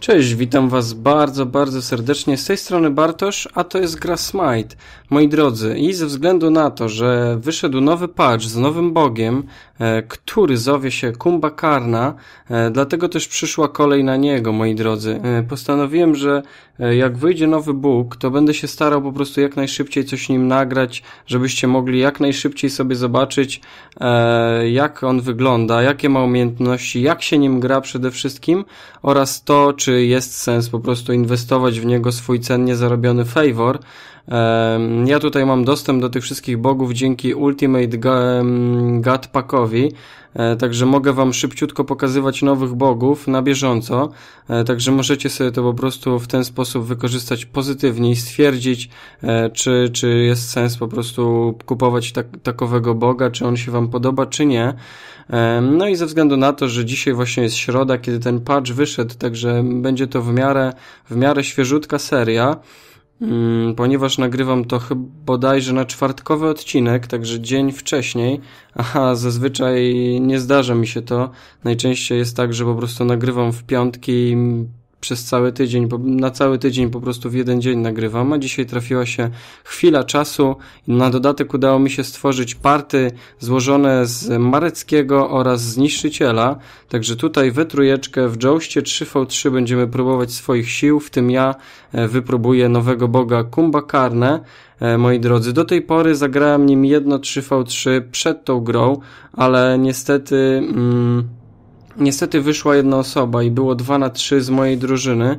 Cześć, witam was bardzo, bardzo serdecznie. Z tej strony Bartosz, a to jest gra Smite. Moi drodzy, i ze względu na to, że wyszedł nowy patch z nowym bogiem, e, który zowie się Kumbakarna, e, dlatego też przyszła kolej na niego, moi drodzy. E, postanowiłem, że jak wyjdzie nowy bóg, to będę się starał po prostu jak najszybciej coś nim nagrać, żebyście mogli jak najszybciej sobie zobaczyć, jak on wygląda, jakie ma umiejętności, jak się nim gra przede wszystkim oraz to, czy jest sens po prostu inwestować w niego swój cennie zarobiony favor. Ja tutaj mam dostęp do tych wszystkich bogów dzięki Ultimate God Packowi, e, także mogę Wam szybciutko pokazywać nowych bogów na bieżąco, e, także możecie sobie to po prostu w ten sposób wykorzystać pozytywnie i stwierdzić, e, czy, czy jest sens po prostu kupować tak, takowego boga, czy on się Wam podoba, czy nie. No i ze względu na to, że dzisiaj właśnie jest środa, kiedy ten patch wyszedł, także będzie to w miarę, w miarę świeżutka seria, mm, ponieważ nagrywam to chyba bodajże na czwartkowy odcinek, także dzień wcześniej, a zazwyczaj nie zdarza mi się to. Najczęściej jest tak, że po prostu nagrywam w piątki przez cały tydzień, na cały tydzień po prostu w jeden dzień nagrywam, a dzisiaj trafiła się chwila czasu na dodatek udało mi się stworzyć party złożone z Mareckiego oraz z Niszczyciela, także tutaj we trójeczkę w Joustie 3v3 będziemy próbować swoich sił, w tym ja e, wypróbuję nowego boga Kumbakarne, e, moi drodzy. Do tej pory zagrałem nim jedno 3v3 przed tą grą, ale niestety... Mm, Niestety wyszła jedna osoba i było 2 na 3 z mojej drużyny,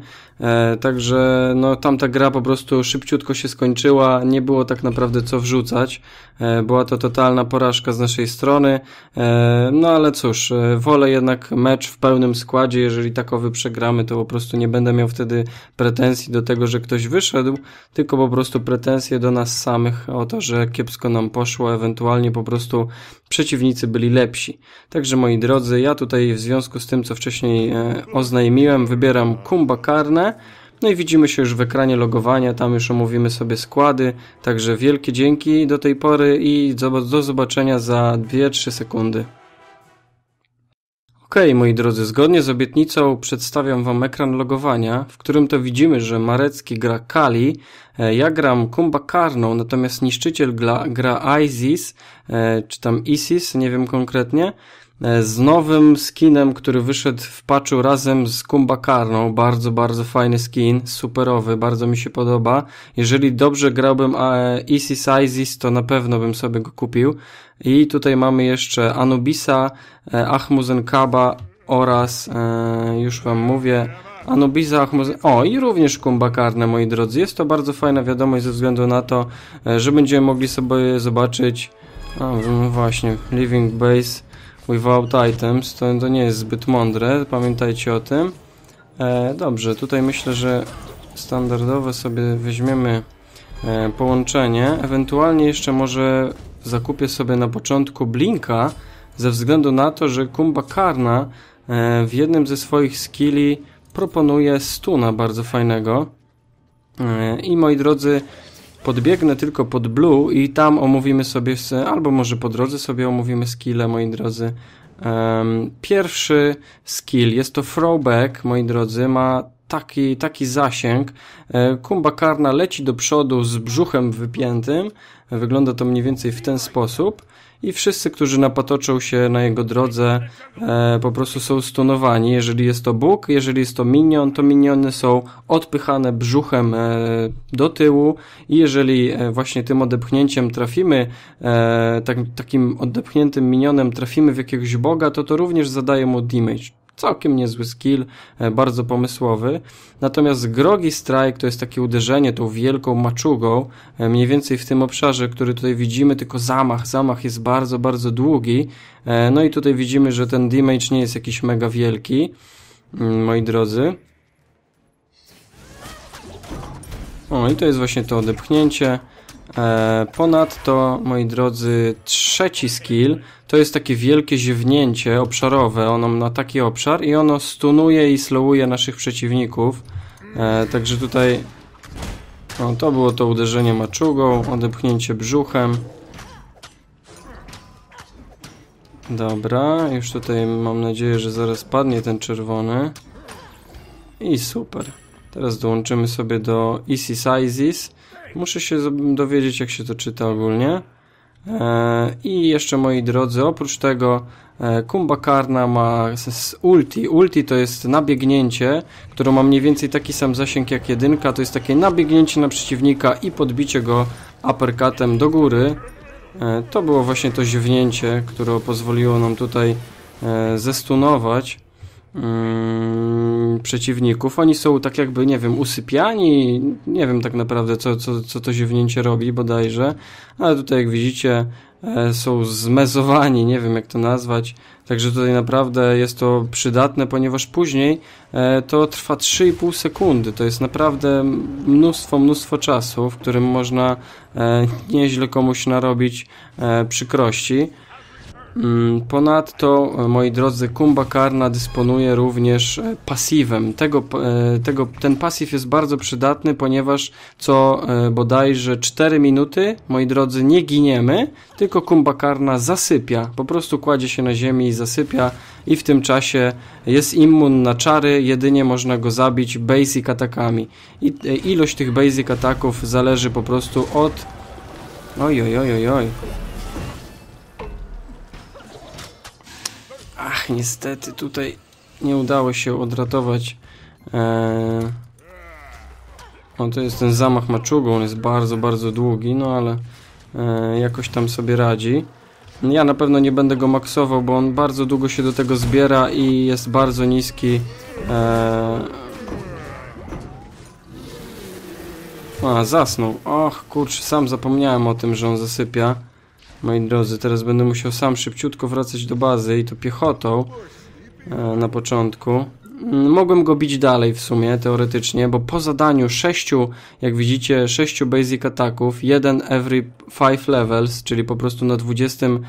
także no, tamta gra po prostu szybciutko się skończyła, nie było tak naprawdę co wrzucać. E, była to totalna porażka z naszej strony. E, no ale cóż, e, wolę jednak mecz w pełnym składzie. Jeżeli takowy przegramy, to po prostu nie będę miał wtedy pretensji do tego, że ktoś wyszedł, tylko po prostu pretensje do nas samych o to, że kiepsko nam poszło, ewentualnie po prostu przeciwnicy byli lepsi. Także moi drodzy, ja tutaj w związku z tym, co wcześniej e, oznajmiłem, wybieram Kumba Karne. No i widzimy się już w ekranie logowania, tam już omówimy sobie składy, także wielkie dzięki do tej pory i do zobaczenia za 2-3 sekundy. Ok, moi drodzy, zgodnie z obietnicą przedstawiam Wam ekran logowania, w którym to widzimy, że Marecki gra Kali, e, ja gram Kumba Karną, natomiast niszczyciel gra, gra Isis, e, czy tam Isis, nie wiem konkretnie, z nowym skinem, który wyszedł w patchu razem z Kumbakarną. Bardzo, bardzo fajny skin, superowy, bardzo mi się podoba. Jeżeli dobrze grałbym Isis Isis, to na pewno bym sobie go kupił. I tutaj mamy jeszcze Anubisa, e, Ahmuzen Kaba oraz, e, już wam mówię, Anubisa, Ahmuzen... O, i również Kumbakarne, moi drodzy. Jest to bardzo fajna wiadomość ze względu na to, że będziemy mogli sobie zobaczyć, a, właśnie, Living Base, without items, to, to nie jest zbyt mądre, pamiętajcie o tym. E, dobrze, tutaj myślę, że standardowe sobie weźmiemy e, połączenie, ewentualnie jeszcze może zakupię sobie na początku Blinka, ze względu na to, że Kumba Karna e, w jednym ze swoich skilli proponuje stuna bardzo fajnego. E, I moi drodzy, podbiegnę tylko pod blue i tam omówimy sobie, albo może po drodze sobie omówimy skille, moi drodzy. Um, pierwszy skill jest to throwback, moi drodzy, ma taki, taki zasięg. E, Kumba Karna leci do przodu z brzuchem wypiętym. Wygląda to mniej więcej w ten sposób i wszyscy, którzy napatoczą się na jego drodze, e, po prostu są stunowani. Jeżeli jest to Bóg, jeżeli jest to minion, to miniony są odpychane brzuchem e, do tyłu i jeżeli właśnie tym odepchnięciem trafimy, tak, takim odepchniętym minionem trafimy w jakiegoś Boga, to to również zadaje mu damage całkiem niezły skill, e, bardzo pomysłowy. Natomiast Grogi Strike to jest takie uderzenie tą wielką maczugą, e, mniej więcej w tym obszarze, który tutaj widzimy, tylko zamach. Zamach jest bardzo, bardzo długi. E, no i tutaj widzimy, że ten damage nie jest jakiś mega wielki, mm, moi drodzy. O, i to jest właśnie to odepchnięcie. E, ponadto, moi drodzy, trzeci skill to jest takie wielkie ziewnięcie obszarowe. Ono ma taki obszar i ono stunuje i slowuje naszych przeciwników. E, także tutaj o, to było to uderzenie maczugą, odepchnięcie brzuchem. Dobra, już tutaj mam nadzieję, że zaraz padnie ten czerwony. I super. Teraz dołączymy sobie do Easy Sizes. Muszę się dowiedzieć, jak się to czyta ogólnie. E, I jeszcze, moi drodzy, oprócz tego e, Kumbakarna ma ulti. Ulti to jest nabiegnięcie, które ma mniej więcej taki sam zasięg jak jedynka. To jest takie nabiegnięcie na przeciwnika i podbicie go uppercutem do góry. E, to było właśnie to ziewnięcie, które pozwoliło nam tutaj zestunować mm, przeciwników. Oni są tak jakby, nie wiem, usypiani. Nie wiem tak naprawdę, co, co, co to ziewnięcie robi bodajże. Ale tutaj, jak widzicie, e, są zmezowani, nie wiem jak to nazwać. Także tutaj naprawdę jest to przydatne, ponieważ później e, to trwa 3,5 sekundy. To jest naprawdę mnóstwo, mnóstwo czasu, w którym można e, nieźle komuś narobić przykrości. Mm, ponadto, e, moi drodzy, Kumbakarna dysponuje również e, pasywem. Tego, e, tego, ten pasyw jest bardzo przydatny, ponieważ co bodajże 4 minuty, moi drodzy, nie giniemy, tylko Kumbakarna zasypia. Po prostu kładzie się na ziemi i zasypia i w tym czasie jest immun na czary, jedynie można go zabić basic atakami. I ilość tych basic ataków zależy po prostu od... Oj, oj, oj, oj, oj. Niestety tutaj nie udało się odratować. Eee... No to jest ten zamach maczugą, on jest bardzo, bardzo długi, no ale e, jakoś tam sobie radzi. Ja na pewno nie będę go maksował, bo on bardzo długo się do tego zbiera i jest bardzo niski. E... A, zasnął. Och, kurczę, sam zapomniałem o tym, że on zasypia. Moi drodzy, teraz będę musiał sam szybciutko wracać do bazy i to piechotą e, na początku. Mm, mogłem go bić dalej w sumie, teoretycznie, bo po zadaniu sześciu, jak widzicie, sześciu basic ataków, jeden every five levels, czyli po prostu na 20, e,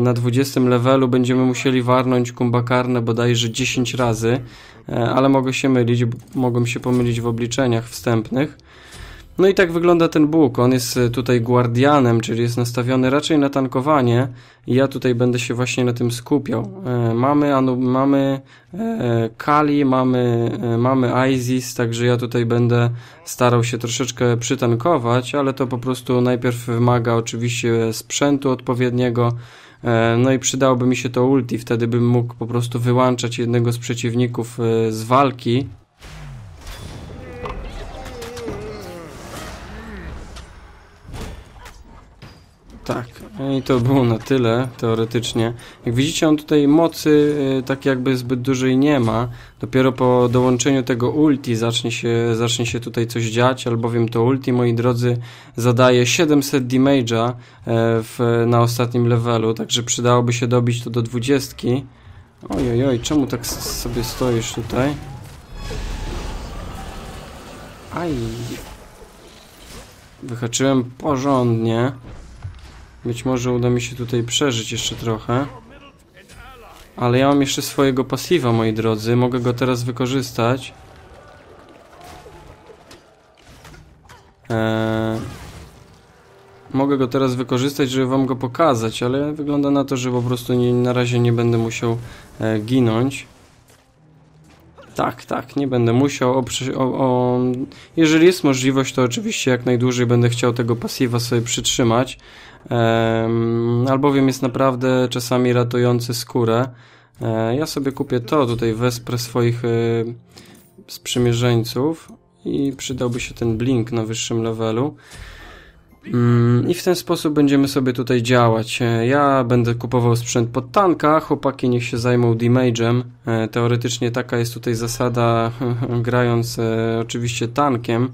na 20 levelu będziemy musieli warnąć kumbakarne bodajże 10 razy, e, ale mogę się mylić, mogłem się pomylić w obliczeniach wstępnych. No i tak wygląda ten Bóg. On jest e, tutaj guardianem, czyli jest nastawiony raczej na tankowanie ja tutaj będę się właśnie na tym skupiał. E, mamy anu, mamy e, Kali, mamy, mamy Isis, także ja tutaj będę starał się troszeczkę przytankować, ale to po prostu najpierw wymaga oczywiście sprzętu odpowiedniego, no i przydałoby mi się to ulti, wtedy bym mógł po prostu wyłączać jednego z przeciwników z walki Tak, i to było na tyle teoretycznie. Jak widzicie, on tutaj mocy y, tak jakby zbyt dużej nie ma. Dopiero po dołączeniu tego ulti zacznie się, zacznie się tutaj coś dziać, albowiem to ulti, moi drodzy, zadaje 700 damage'a e, w, na ostatnim levelu, także przydałoby się dobić to do 20. Oj, oj, czemu tak sobie stoisz tutaj? Aj. Wyhaczyłem porządnie. Być może uda mi się tutaj przeżyć jeszcze trochę. Ale ja mam jeszcze swojego pasywa, moi drodzy. Mogę go teraz wykorzystać. Eee... Mogę go teraz wykorzystać, żeby wam go pokazać, ale wygląda na to, że po prostu nie, na razie nie będę musiał e, ginąć. Tak, tak, nie będę musiał. O, o, jeżeli jest możliwość, to oczywiście jak najdłużej będę chciał tego pasywa sobie przytrzymać, um, albowiem jest naprawdę czasami ratujący skórę. E, ja sobie kupię to, tutaj wesprę swoich e, sprzymierzeńców i przydałby się ten blink na wyższym levelu. Mm, I w ten sposób będziemy sobie tutaj działać. E, ja będę kupował sprzęt pod tanka, chłopaki niech się zajmą damage'em. E, teoretycznie taka jest tutaj zasada, grając e, oczywiście tankiem.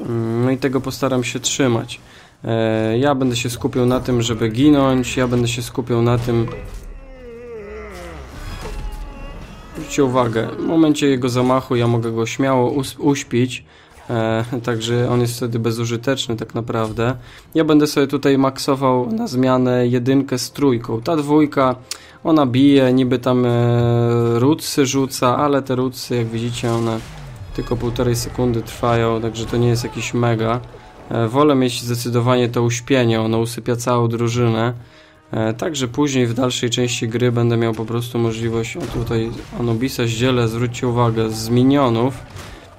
Mm, no i tego postaram się trzymać. Ja będę się skupiał na tym, żeby ginąć, ja będę się skupiał na tym... Zwróćcie uwagę, w momencie jego zamachu ja mogę go śmiało uśpić, także on jest wtedy bezużyteczny tak naprawdę. Ja będę sobie tutaj maksował na zmianę jedynkę z trójką. Ta dwójka, ona bije, niby tam e, rutsy rzuca, ale te rutsy, jak widzicie, one tylko półtorej sekundy trwają, także to nie jest jakiś mega. E, wolę mieć zdecydowanie to uśpienie, ono usypia całą drużynę. E, Także później w dalszej części gry będę miał po prostu możliwość, o tutaj Anubisa zdzielę, zwróćcie uwagę, z minionów.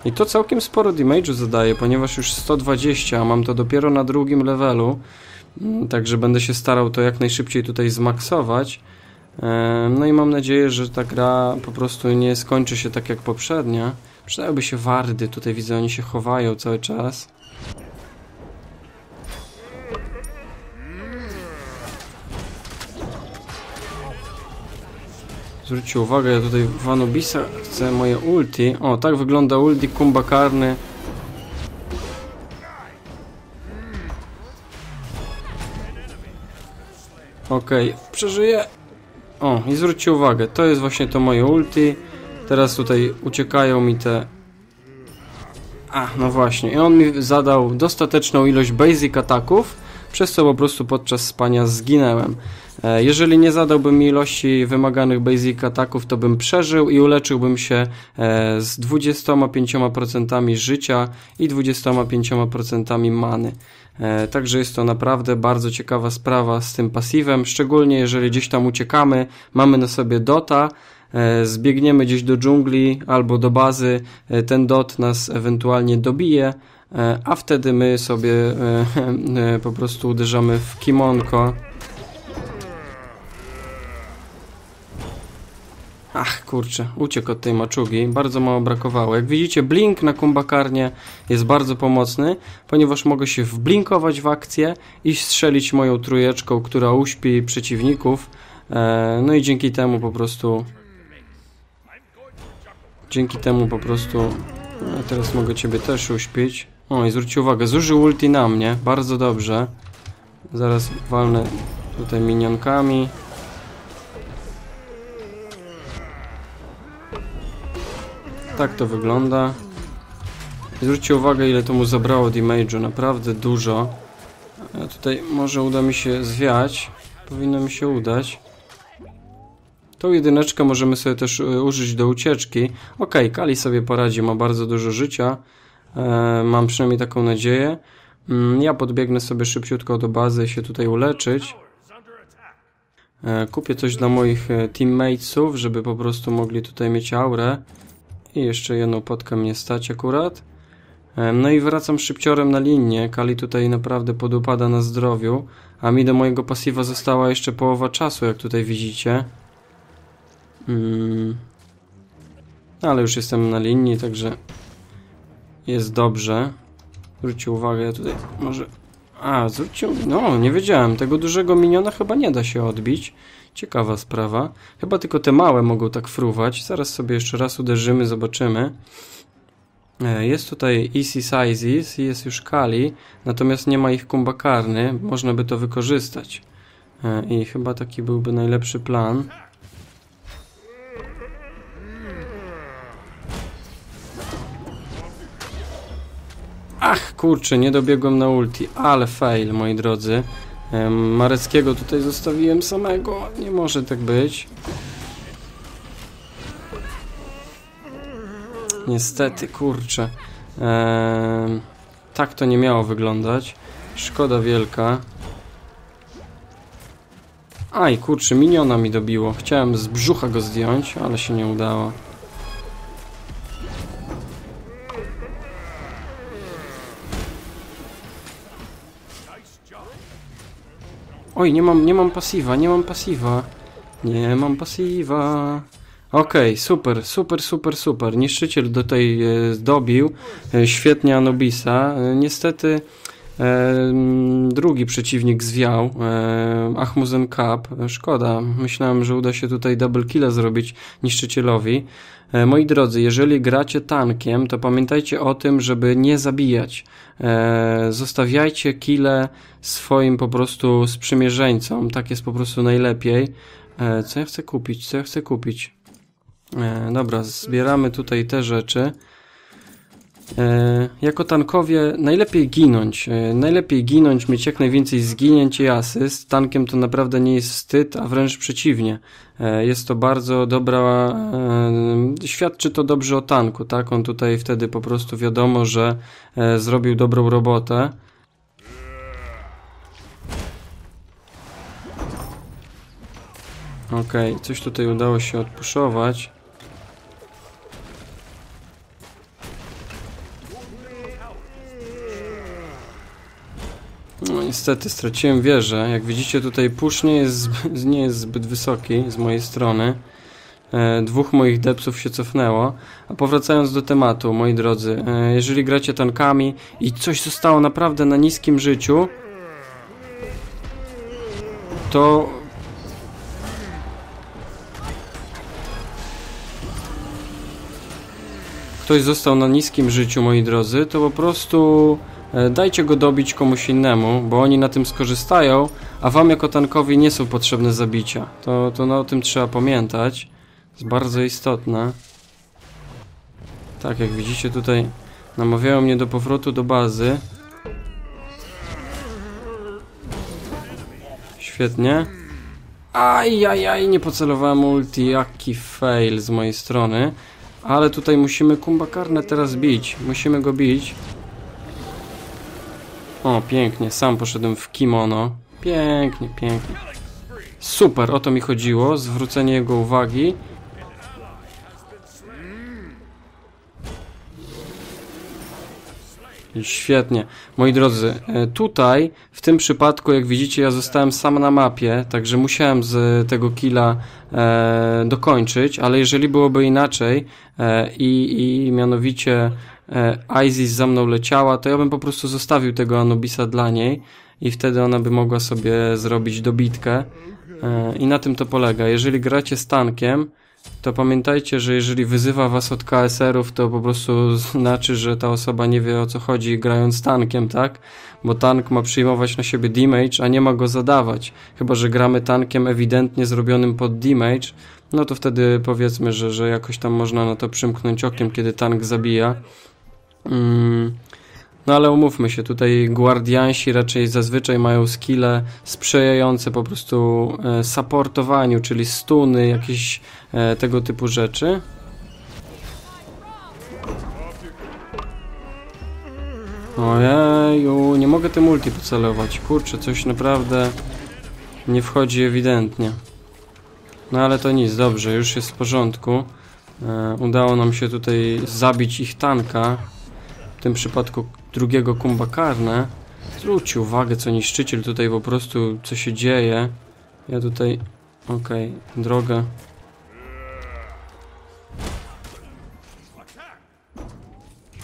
I to całkiem sporo damage'u zadaje, ponieważ już 120, a mam to dopiero na drugim levelu. Mm, Także będę się starał to jak najszybciej tutaj zmaksować. No i mam nadzieję, że ta gra po prostu nie skończy się tak jak poprzednia. Przydałyby się wardy, tutaj widzę, oni się chowają cały czas. Zwróćcie uwagę, ja tutaj w Anubisa chcę moje ulti. O, tak wygląda ulti Kumba Karny. Okej, przeżyję. O, i zwróćcie uwagę, to jest właśnie to moje ulti. Teraz tutaj uciekają mi te... A, no właśnie, i on mi zadał dostateczną ilość basic ataków, przez co po prostu podczas spania zginęłem. E, Jeżeli nie zadałbym ilości wymaganych basic ataków, to bym przeżył i uleczyłbym się e, z 25% życia i 25% many. E, Także jest to naprawdę bardzo ciekawa sprawa z tym pasywem, szczególnie jeżeli gdzieś tam uciekamy, mamy na sobie dota, zbiegniemy gdzieś do dżungli albo do bazy, ten dot nas ewentualnie dobije, a wtedy my sobie po prostu uderzamy w kimonko. Ach, kurczę, uciekł od tej maczugi, bardzo mało brakowało. Jak widzicie, blink na kumbakarnie jest bardzo pomocny, ponieważ mogę się wblinkować w akcję i strzelić moją trójeczką, która uśpi przeciwników. E, no i dzięki temu po prostu... Dzięki temu po prostu... E, teraz mogę ciebie też uśpić. O, i zwróćcie uwagę, zużył ulti na mnie, bardzo dobrze. Zaraz walnę tutaj minionkami. Tak to wygląda. Zwróćcie uwagę, ile to mu zabrało damage'u, naprawdę dużo. A tutaj może uda mi się zwiać. Powinno mi się udać. Tą jedyneczkę możemy sobie też y, użyć do ucieczki. Ok, Kali sobie poradzi, ma bardzo dużo życia. E, mam przynajmniej taką nadzieję. Mm, ja podbiegnę sobie szybciutko do bazy i się tutaj uleczyć. E, kupię coś dla moich e, teammatesów, żeby po prostu mogli tutaj mieć aurę. I jeszcze jedną potkę mnie stać akurat. No i wracam szybciorem na linię. Kali tutaj naprawdę podupada na zdrowiu. A mi do mojego pasywa została jeszcze połowa czasu, jak tutaj widzicie. Mm. Ale już jestem na linii, także jest dobrze. Zwróćcie uwagę, ja tutaj może... A, zwróćcie... No, nie wiedziałem. Tego dużego miniona chyba nie da się odbić. Ciekawa sprawa. Chyba tylko te małe mogą tak fruwać. Zaraz sobie jeszcze raz uderzymy, zobaczymy. E, Jest tutaj Easy Sizes jest już Kali, natomiast nie ma ich kumbakarny. Można by to wykorzystać. E, I chyba taki byłby najlepszy plan. Ach, kurczę, nie dobiegłem na ulti, ale fail, moi drodzy. Mareckiego tutaj zostawiłem samego, nie może tak być. Niestety, kurczę. Em, tak to nie miało wyglądać. Szkoda wielka. Aj, kurczę, miniona mi dobiło. Chciałem z brzucha go zdjąć, ale się nie udało. Oj, nie mam, nie mam pasiwa, nie mam pasiwa. Nie mam pasiwa. Okej, super, super, super, super. Niszczyciel do tej e, dobił. E, świetnie Anubisa. E, niestety drugi przeciwnik zwiał. Ahmuzen Cup. Szkoda. Myślałem, że uda się tutaj double killa zrobić niszczycielowi. E, Moi drodzy, jeżeli gracie tankiem, to pamiętajcie o tym, żeby nie zabijać. E, Zostawiajcie kile swoim po prostu sprzymierzeńcom. Tak jest po prostu najlepiej. E, Co ja chcę kupić? Co ja chcę kupić? Dobra, zbieramy tutaj te rzeczy. E, jako tankowie najlepiej ginąć. E, najlepiej ginąć, mieć jak najwięcej zginięć i asyst. Tankiem to naprawdę nie jest wstyd, a wręcz przeciwnie. E, jest to bardzo dobra. Świadczy to dobrze o tanku, tak? On tutaj wtedy po prostu wiadomo, że zrobił dobrą robotę. Okej, coś tutaj udało się odpuszować. No niestety straciłem wieżę. Jak widzicie tutaj push nie jest, nie jest zbyt wysoki z mojej strony. E, dwóch moich depsów się cofnęło. A powracając do tematu, moi drodzy, e, jeżeli gracie tankami i coś zostało naprawdę na niskim życiu, to ktoś został na niskim życiu, moi drodzy, to po prostu dajcie go dobić komuś innemu, bo oni na tym skorzystają, a wam jako tankowi nie są potrzebne zabicia. To, to no, o tym trzeba pamiętać. Jest bardzo istotne. Tak, jak widzicie tutaj namawiają mnie do powrotu do bazy. Świetnie. Ajajaj, nie pocelowałem ulti, jaki fail z mojej strony. Ale tutaj musimy kumbakarnę teraz bić. Musimy go bić. O, pięknie, sam poszedłem w kimono. Pięknie, pięknie. Super, o to mi chodziło, zwrócenie jego uwagi. Świetnie. Moi drodzy, e, tutaj w tym przypadku, jak widzicie, ja zostałem sam na mapie, także musiałem z tego killa e, dokończyć, ale jeżeli byłoby inaczej e, i, i mianowicie Isis za mną leciała, to ja bym po prostu zostawił tego Anubisa dla niej i wtedy ona by mogła sobie zrobić dobitkę. E, I na tym to polega. Jeżeli gracie z tankiem, to pamiętajcie, że jeżeli wyzywa was od KSR-ów, to po prostu znaczy, że ta osoba nie wie o co chodzi grając tankiem, tak? Bo tank ma przyjmować na siebie damage, a nie ma go zadawać. Chyba, że gramy tankiem ewidentnie zrobionym pod damage, no to wtedy powiedzmy, że, że jakoś tam można na to przymknąć okiem, kiedy tank zabija. Mm. No ale umówmy się, tutaj guardiansi raczej zazwyczaj mają skille sprzyjające po prostu e, supportowaniu, czyli stuny, jakieś e, tego typu rzeczy. Ojeju, nie mogę tym multi pocelować. Kurczę, coś naprawdę nie wchodzi ewidentnie. No ale to nic, dobrze, już jest w porządku. E, udało nam się tutaj zabić ich tanka. W tym przypadku drugiego kumbakarne. Zwróćcie uwagę, co niszczyciel tutaj po prostu, co się dzieje. Ja tutaj... Okej, drogę.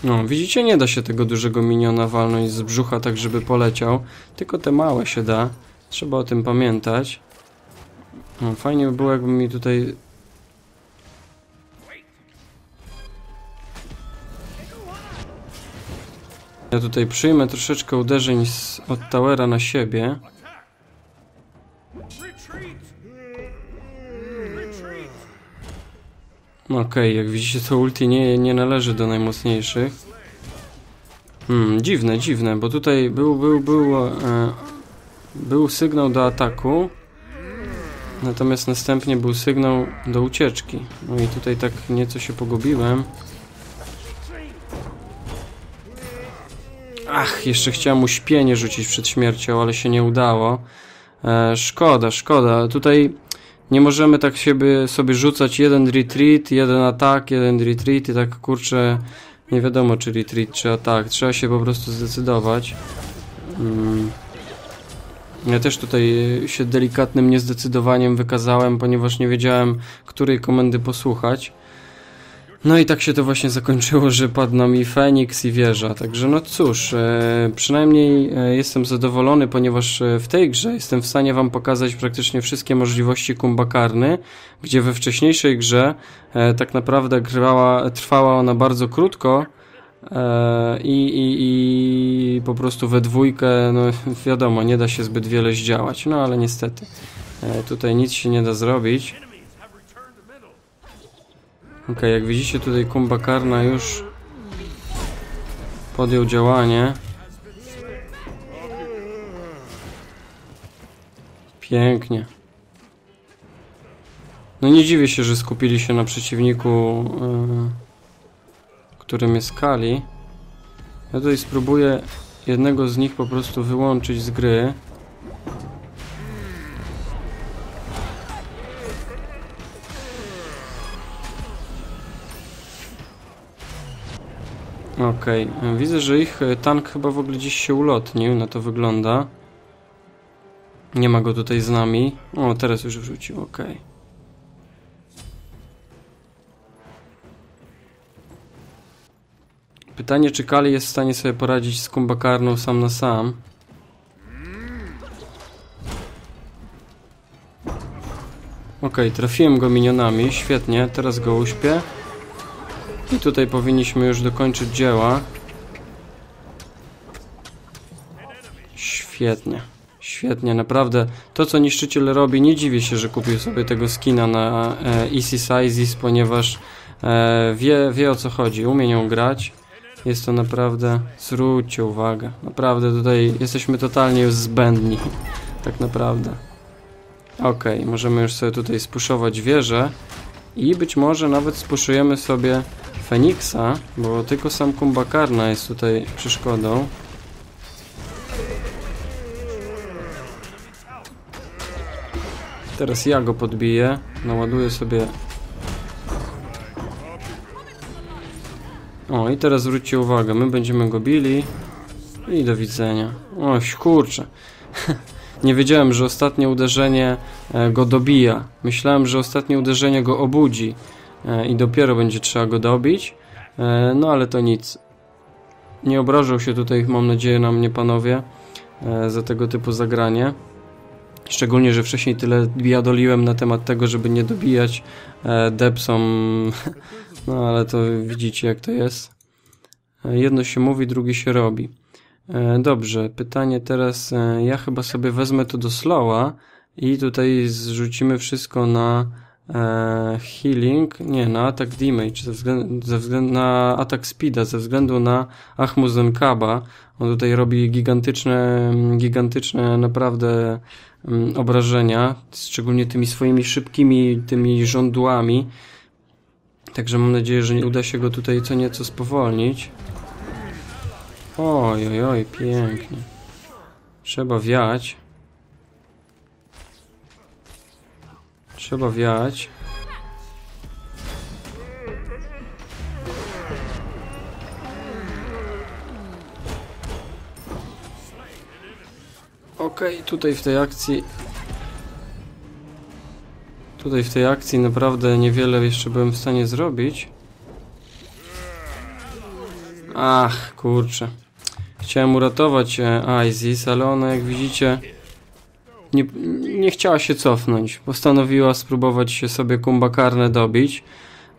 No, widzicie, nie da się tego dużego miniona walnąć z brzucha tak, żeby poleciał. Tylko te małe się da. Trzeba o tym pamiętać. No, fajnie by było, jakby mi tutaj Ja tutaj przyjmę troszeczkę uderzeń z, od Towera na siebie. No okej, jak widzicie to ulti nie, nie należy do najmocniejszych. Hmm, dziwne, dziwne, bo tutaj był, był, był, e, był sygnał do ataku. Natomiast następnie był sygnał do ucieczki. No i tutaj tak nieco się pogubiłem. Ach, jeszcze chciałem mu śpienie rzucić przed śmiercią, ale się nie udało. E, szkoda, szkoda. Tutaj nie możemy tak siebie, sobie rzucać jeden retreat, jeden atak, jeden retreat i tak kurczę nie wiadomo czy retreat, czy atak. Trzeba się po prostu zdecydować. Mm. Ja też tutaj się delikatnym niezdecydowaniem wykazałem, ponieważ nie wiedziałem, której komendy posłuchać. No i tak się to właśnie zakończyło, że padł mi Feniks i wieża. Także no cóż, e, przynajmniej e, jestem zadowolony, ponieważ e, w tej grze jestem w stanie Wam pokazać praktycznie wszystkie możliwości kumbakarny, gdzie we wcześniejszej grze tak naprawdę grała, trwała ona bardzo krótko i, i, i po prostu we dwójkę, no wiadomo, nie da się zbyt wiele zdziałać, no ale niestety tutaj nic się nie da zrobić. Ok, jak widzicie tutaj Kumbakarna już podjął działanie. Pięknie. No nie dziwię się, że skupili się na przeciwniku, yy, którym jest Kali. Ja tutaj spróbuję jednego z nich po prostu wyłączyć z gry. Okej, okay. widzę, że ich e, tank chyba w ogóle gdzieś się ulotnił, na to wygląda. Nie ma go tutaj z nami. O, teraz już wrzucił, okej. Okay. Pytanie, czy Kali jest w stanie sobie poradzić z Kumbakarną sam na sam. Ok, trafiłem go minionami, świetnie, teraz go uśpię. I tutaj powinniśmy już dokończyć dzieła. Świetnie. Świetnie, naprawdę. To, co niszczyciel robi, nie dziwię się, że kupił sobie tego skina na e, Easy Sizes, ponieważ e, wie, wie o co chodzi, umie nią grać. Jest to naprawdę... Zwróćcie uwagę. Naprawdę tutaj jesteśmy totalnie już zbędni. Tak naprawdę. Ok, możemy już sobie tutaj spuszować wieżę. I być może nawet spuszujemy sobie Feniksa, bo tylko sam Kumbakarna jest tutaj przeszkodą. Teraz ja go podbiję. Naładuję sobie O, i teraz zwróćcie uwagę, my będziemy go bili i do widzenia. O, kurczę. Nie wiedziałem, że ostatnie uderzenie e, go dobija. Myślałem, że ostatnie uderzenie go obudzi e, i dopiero będzie trzeba go dobić. E, no ale to nic. Nie obrażał się tutaj, mam nadzieję, na mnie panowie za tego typu zagranie. Szczególnie, że wcześniej tyle biadoliłem na temat tego, żeby nie dobijać depsom No ale to widzicie jak to jest. Jedno się mówi, drugie się robi. E, dobrze, pytanie teraz. E, ja chyba sobie wezmę to do slowa i tutaj zrzucimy wszystko na healing, nie, na attack damage, ze względu, ze względu na attack speeda, ze względu na Ahmuzen Kaba. On tutaj robi gigantyczne, gigantyczne naprawdę mm, obrażenia, szczególnie tymi swoimi szybkimi, tymi żądłami. Także mam nadzieję, że uda się go tutaj co nieco spowolnić. Oj, oj, oj, pięknie. Trzeba wiać. Trzeba wiać. Okej, okay, tutaj w tej akcji Tutaj w tej akcji naprawdę niewiele jeszcze byłem w stanie zrobić. Ach, kurczę. Chciałem uratować e, Isis, ale ona jak widzicie nie, nie chciała się cofnąć. Postanowiła spróbować się sobie kumbakarne dobić.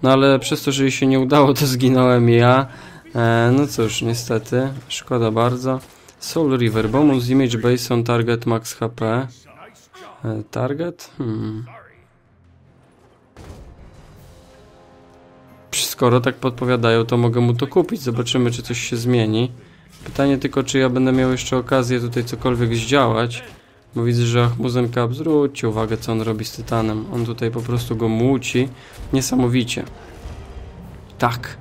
No ale przez to, że jej się nie udało, to zginąłem ja. E, no cóż, niestety. Szkoda bardzo. Soul River. Bonus image based on target max HP. E, target? Hmm. skoro tak podpowiadają, to mogę mu to kupić. Zobaczymy, czy coś się zmieni. Pytanie tylko, czy ja będę miał jeszcze okazję tutaj cokolwiek zdziałać. Bo widzę, że Ahmuzen Cup, zwróćcie uwagę, co on robi z Tytanem. On tutaj po prostu go muci. Niesamowicie. Tak.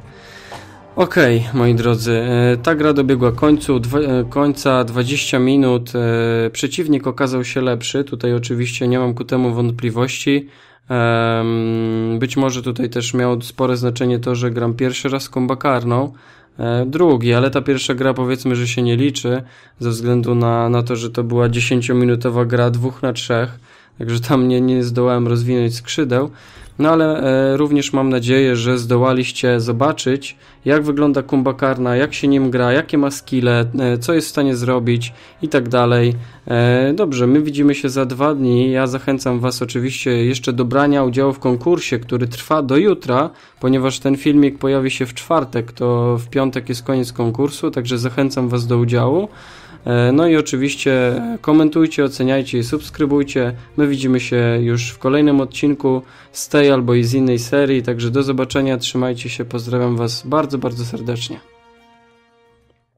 Okej, okay, moi drodzy, e, ta gra dobiegła końcu, dwa, e, końca 20 minut. E, przeciwnik okazał się lepszy. Tutaj oczywiście nie mam ku temu wątpliwości. Być może tutaj też miało spore znaczenie to, że gram pierwszy raz komba karną, drugi, ale ta pierwsza gra powiedzmy, że się nie liczy ze względu na, na to, że to była 10-minutowa gra dwóch na trzech, także tam nie, nie zdołałem rozwinąć skrzydeł. No ale e, również mam nadzieję, że zdołaliście zobaczyć, jak wygląda Kumbakarna, jak się nim gra, jakie ma skille, e, co jest w stanie zrobić i tak dalej. E, dobrze, my widzimy się za dwa dni. Ja zachęcam Was oczywiście jeszcze do brania udziału w konkursie, który trwa do jutra, ponieważ ten filmik pojawi się w czwartek, to w piątek jest koniec konkursu, także zachęcam Was do udziału. E, no i oczywiście komentujcie, oceniajcie i subskrybujcie. My widzimy się już w kolejnym odcinku z tej albo i z innej serii, także do zobaczenia, trzymajcie się, pozdrawiam Was bardzo, bardzo serdecznie.